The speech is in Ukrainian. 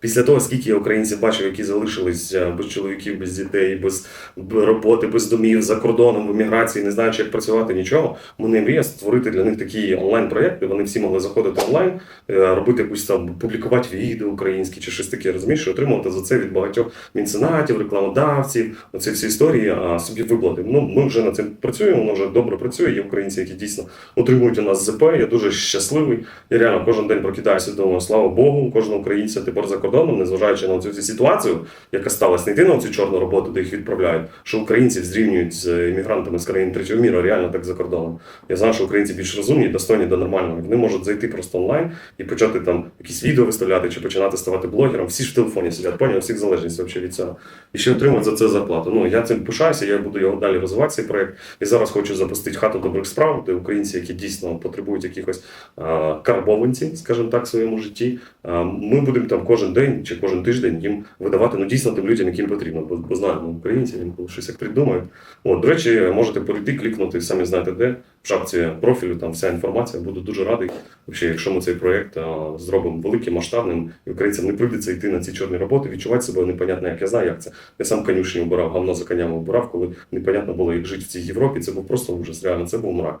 після того, скільки я українців бачив, які залишились е, без чоловіків, без дітей, без роботи, без домів, за кордоном, в еміграції, не знаючи, як працювати, нічого. Мене мрія створити для них такі онлайн-проєкти. Вони всі могли заходити онлайн, е, робити якусь там, публікувати відео українські чи щось таке, розумієш, отримувати за це від багатьох меценатів, рекламодавців, оці всі історії а, собі виплати. Ну, ми вже над цим працюємо, воно вже добре працює. Є українці, які дійсно отримують у нас ЗП. Я дуже щасливий. Я реально кожен день прокидаюся і слава Богу, кожного українця тепер за кордоном, незважаючи на цю ситуацію, яка сталася, не йти на цю чорну роботу, де їх відправляють, що українців зрівнюють з іммігрантами з країн третього міру, реально так за кордоном. Я знаю, що українці більш розумні, достойні до нормального. Вони можуть зайти просто онлайн і почати там якісь відео виставляти чи починати ставати блогером. Всі ж в телефоні сидять, поняв, всіх залежність взагалі від цього. І ще отримують за це зарплату. Ну я цим пишаюся, я буду його далі розвивати цей проект. І зараз хочу запустити хату добрих справ, де українці, які дійсно потребують якихось карбованців, скажімо так, в своєму житті. Ми будемо там кожен день чи кожен тиждень їм видавати ну дійсно тим людям, яким потрібно. Бо, бо знаємо українців, інколи щось як придумають. От, до речі, можете перейти, клікнути, самі знаєте де. В шапці профілю там вся інформація. Буду дуже радий. Взагалі, якщо ми цей проект а, зробимо великим, масштабним, і українцям не прийдеться йти на ці чорні роботи, відчувати себе непонятно, як я знаю, як це. Я сам конюшні обирав, гавно за конями обирав, коли непонятно було, як жити в цій Європі. Це був просто ужас. Реально, це був мрак.